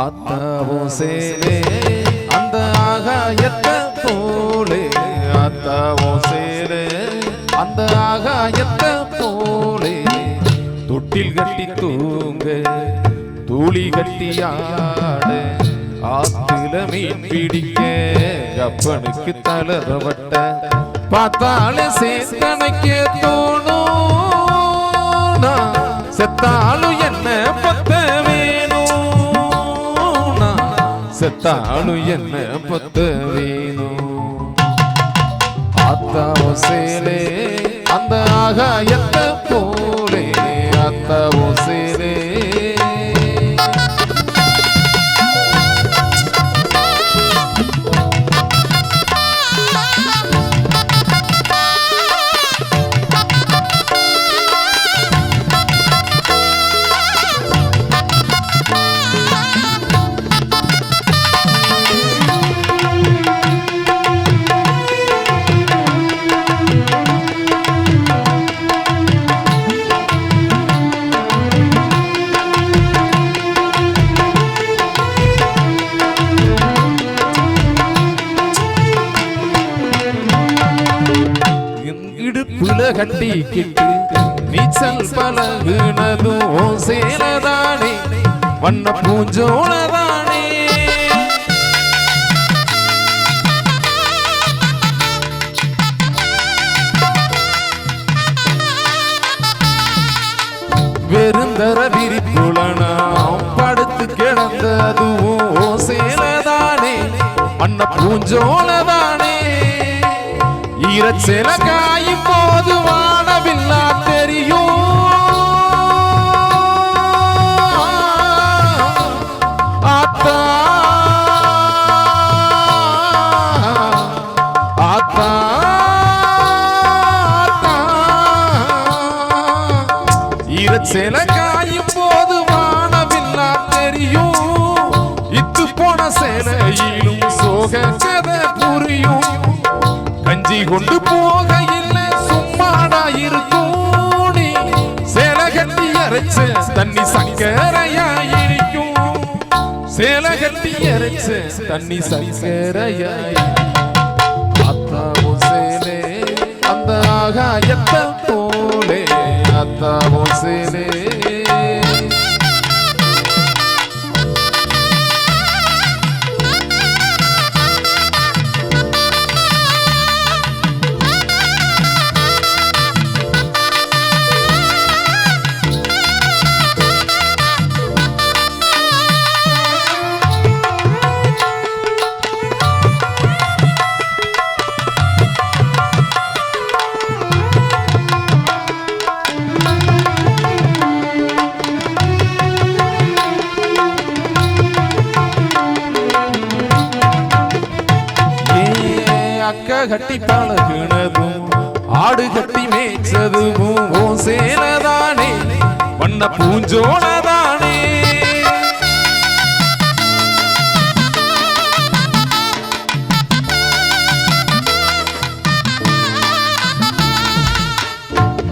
ஆத்தாவும் சேலே அந்த ஆகாயத்தை போலே ஆத்தாவும் சேலே அந்த ஆகாயத்தை போலே தொட்டில் கட்டி தூங்க தூளி கட்டியாட ஆட ஆத்துல மீன் பிடிக்க கப்பனுக்கு தளரவட்ட பார்த்தாலே சேர்த்தனைக்கே தோணும். செத்தாலும் நான் செத்தாலும் என்ன பத்த வேணும் ஆத்தாவோ சேலே அந்த கட்டிக்கிட்டு நீச்சல் பழகுனதும் உன் சேலதானே வண்ண பூஞ்சோளதானே. வெறுந்தர விரிப்புலனாம் படுத்து கிடந்ததுவும் உன் சேலதானே வண்ண பூஞ்சோளதானே. ஈரச்சேலக்காய் காயும் காயும் போது வானவில்லா தெரியும். இத்து போன சேலையிலும் சோக கதை புரியும். கஞ்சி கொண்டு போக அரைச்ச தண்ணி சங்கரையா இனிக்கும் சேலை கட்டி அரைச்ச தண்ணி சங்கரையா அத்தாவும் சேலே அந்த ஆகாயத்தை போலே அத்தாவோ சேலே. அக்கா கட்டி பழகுனதும் ஆடு கட்டி மேய்ச்சதுவும் உன் சேலதானே வண்ண பூஞ்சோனதானே.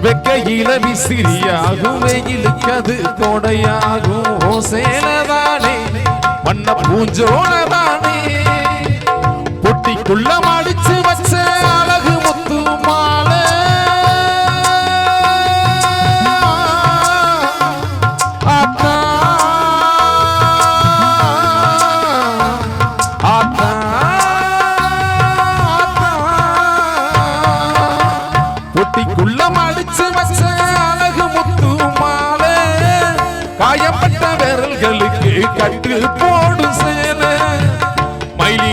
வெக்கையில விசிறியாகும் வெயிலுக்கு அது கொடையாகும். ஓ சேனதானே. வண்ண பூஞ்சோனதானே. உள்ளம் அடிச்சு வச்ச அழகு முத்து மாலை. ஆத்தா, ஆத்தா, ஆத்தா. பொட்டிக்குள்ள வச்ச அழகு முத்து மாலை. காயப்பட்ட விரல்களுக்கு கட்டு போடும் சேலை. மயிலி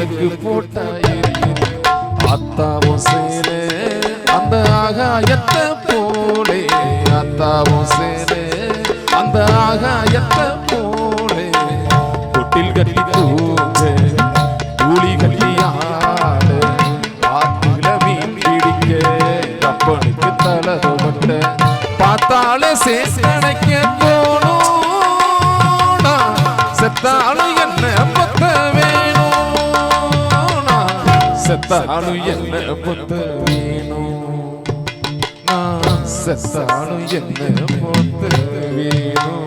திரி விளக்கு அத்தாவும் சேரே அந்த ஆகாயத்தை போலே. அத்தாவும் சேரே அந்த ஆகாயத்தை போலே. தொட்டில் கட்டி தூங்க கூலி கட்டி ஆடு. ஆத்துல மீன் பிடிக்க கப்பனுக்கு தலவட்ட பார்த்தாலே சேசனைக்க தோணும் செத்தானு என்ன பொத்து வேணும்? நான் செத்தானு என்ன பொத்து வேணும்?